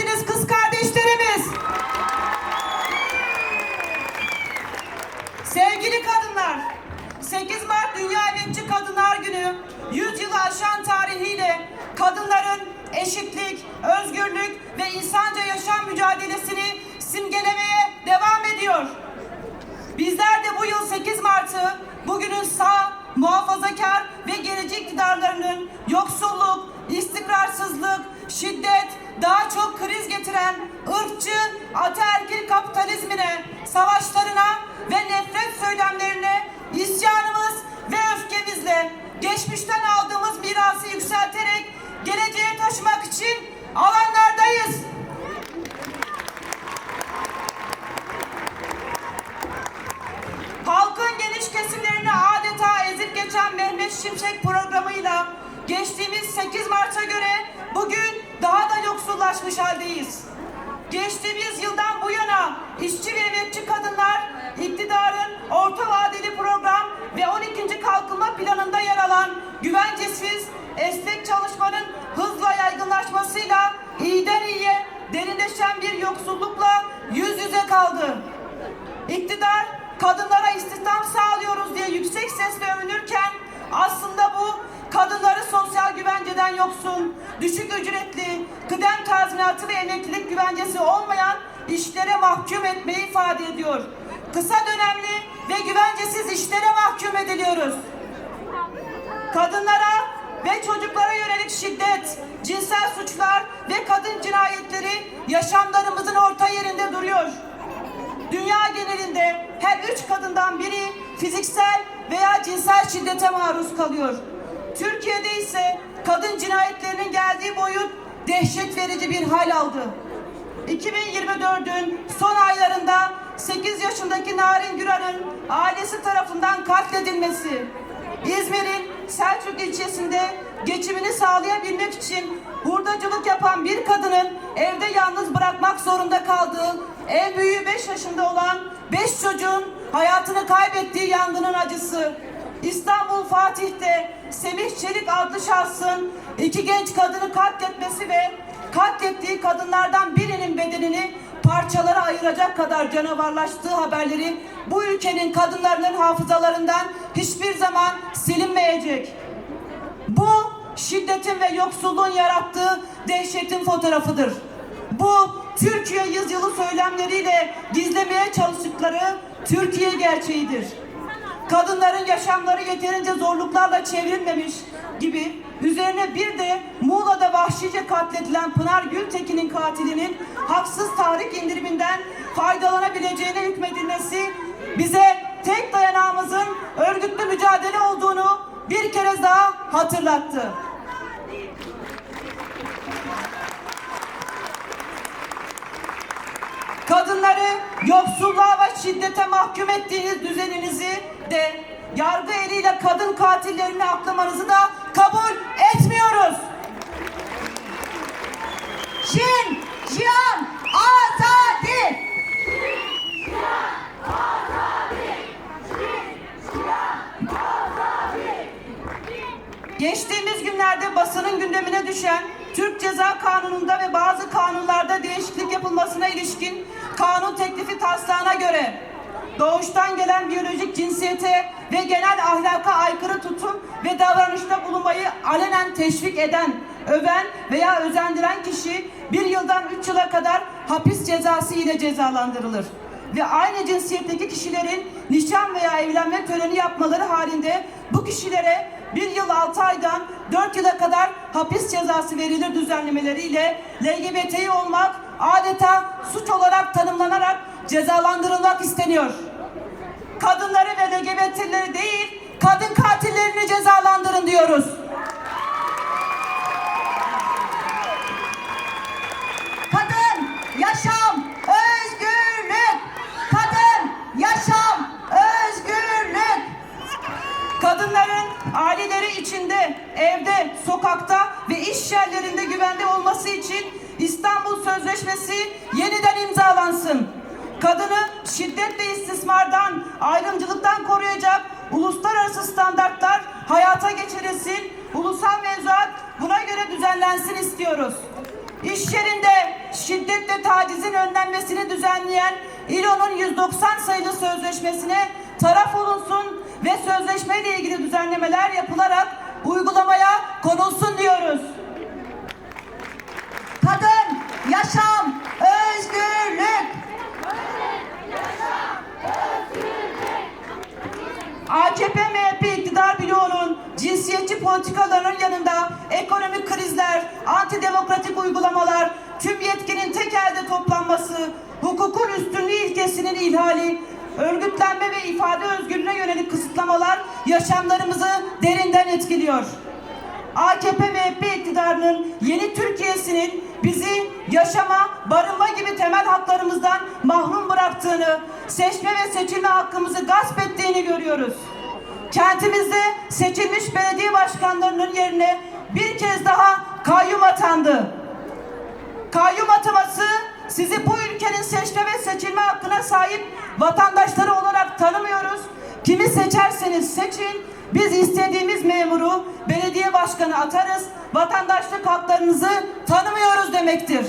geldiniz kız kardeşlerimiz. Sevgili kadınlar, 8 Mart Dünya Emekçi Kadınlar Günü 100 yılı aşan tarihiyle kadınların eşitlik, özgürlük ve insanca yaşam mücadelesini simgelemeye devam ediyor. Bizler de bu yıl 8 Mart'ı bugünün sağ, muhafazakar ve gerici iktidarlarının yoksulluk, istikrarsızlık, şiddet, daha çok kriz getiren ırkçı, ataerkil kapitalizmine, savaşlarına ve nefret söylemlerine isyanımız ve öfkemizle geçmişten aldığımız mirası yükselterek geleceğe taşımak için alanlardayız. Halkın geniş kesimlerini adeta ezip geçen Mehmet Şimşek programıyla geçtiğimiz 8 Mart'a göre yoksullaşmış haldeyiz. Geçtiğimiz yıldan bu yana işçi ve emekçi kadınlar iktidarın orta vadeli program ve 12. kalkınma planında yer alan güvencesiz esnek çalışmanın hızla yaygınlaşmasıyla iyiden iyiye derinleşen bir yoksullukla yüz yüze kaldı. İktidar kadınlara istihdam sağlıyoruz diye yüksek sesle övünürken aslında kadınları sosyal güvenceden yoksun, düşük ücretli, kıdem tazminatı ve emeklilik güvencesi olmayan işlere mahkum etmeyi ifade ediyor. Kısa dönemli ve güvencesiz işlere mahkum ediliyoruz. Kadınlara ve çocuklara yönelik şiddet, cinsel suçlar ve kadın cinayetleri yaşamlarımızın orta yerinde duruyor. Dünya genelinde her üç kadından biri fiziksel veya cinsel şiddete maruz kalıyor. Türkiye'de ise kadın cinayetlerinin geldiği boyut dehşet verici bir hal aldı. 2024'ün son aylarında 8 yaşındaki Narin Gürar'ın ailesi tarafından katledilmesi, İzmir'in Selçuk ilçesinde geçimini sağlayabilmek için hurdacılık yapan bir kadının evde yalnız bırakmak zorunda kaldığı, en büyüğü 5 yaşında olan 5 çocuğun hayatını kaybettiği yangının acısı, İstanbul Fatih'te Semih Çelik adlı şahsın iki genç kadını katletmesi ve katlettiği kadınlardan birinin bedenini parçalara ayıracak kadar canavarlaştığı haberleri bu ülkenin kadınlarının hafızalarından hiçbir zaman silinmeyecek. Bu şiddetin ve yoksulluğun yarattığı dehşetin fotoğrafıdır. Bu Türkiye yüzyılı söylemleriyle gizlemeye çalıştıkları Türkiye gerçeğidir. Kadınların yaşamları yeterince zorluklarla çevrilmemiş gibi üzerine bir de Muğla'da vahşice katledilen Pınar Gültekin'in katilinin haksız tahrik indiriminden faydalanabileceğine hükmedilmesi bize tek dayanağımızın örgütlü mücadele olduğunu bir kere daha hatırlattı. Kadınları yoksulluğa ve şiddete mahkum ettiğiniz düzeninizi de yargı eliyle kadın katillerini aklamanızı da kabul etmiyoruz. Şin, Cihan, Azadi. Geçtiğimiz günlerde basının gündemine düşen Türk Ceza Kanunu'nda ve bazı kanunlarda değişiklik yapılmasına ilişkin kanun teklifi taslağına göre doğuştan gelen biyolojik cinsiyete ve genel ahlaka aykırı tutum ve davranışta bulunmayı alenen teşvik eden, öven veya özendiren kişi bir yıldan üç yıla kadar hapis cezası ile cezalandırılır. Ve aynı cinsiyetteki kişilerin nişan veya evlenme töreni yapmaları halinde bu kişilere bir yıl altı aydan dört yıla kadar hapis cezası verilir düzenlemeleriyle LGBTİ olmak adeta suç olarak tanımlanarak cezalandırılmak isteniyor. Kadınları ve LGBT'leri değil, kadın katillerini cezalandırın diyoruz. Kadın, yaşam, özgürlük. Kadın, yaşam, özgürlük. Kadınların aileleri içinde, evde, sokakta iş yerlerinde güvende olması için İstanbul Sözleşmesi yeniden imzalansın. Kadını şiddet ve istismardan, ayrımcılıktan koruyacak uluslararası standartlar hayata geçirilsin. Ulusal mevzuat buna göre düzenlensin istiyoruz. İş yerinde şiddet tacizin önlenmesini düzenleyen İLO'nun 190 sayılı sözleşmesine taraf olunsun ve sözleşmeyle ilgili düzenlemeler yapılarak uygulamaya konulsun diyoruz. Kadın, yaşam, özgürlük. AKP MHP iktidar bloğunun cinsiyetçi politikalarının yanında ekonomik krizler, antidemokratik uygulamalar, tüm yetkinin tek elde toplanması, hukukun üstünlüğü ilkesinin ihlali, örgütlenme ve ifade özgürlüğüne yönelik kısıtlamalar yaşamlarımızı derinden etkiliyor. AKP MHP iktidarının yeni Türkiye'sinin bizi yaşama, barınma gibi temel haklarımızdan mahrum bıraktığını, seçme ve seçilme hakkımızı gasp ettiğini görüyoruz. Kentimizde seçilmiş belediye başkanlarının yerine bir kez daha kayyum atandı. Kayyum ataması sizi bu ülkenin seçme ve seçilme hakkına sahip vatandaşları olarak tanımıyoruz. Kimi seçerseniz seçin, biz istediğimiz memuru belediye başkanı atarız, vatandaşlık haklarınızı tanımıyoruz demektir.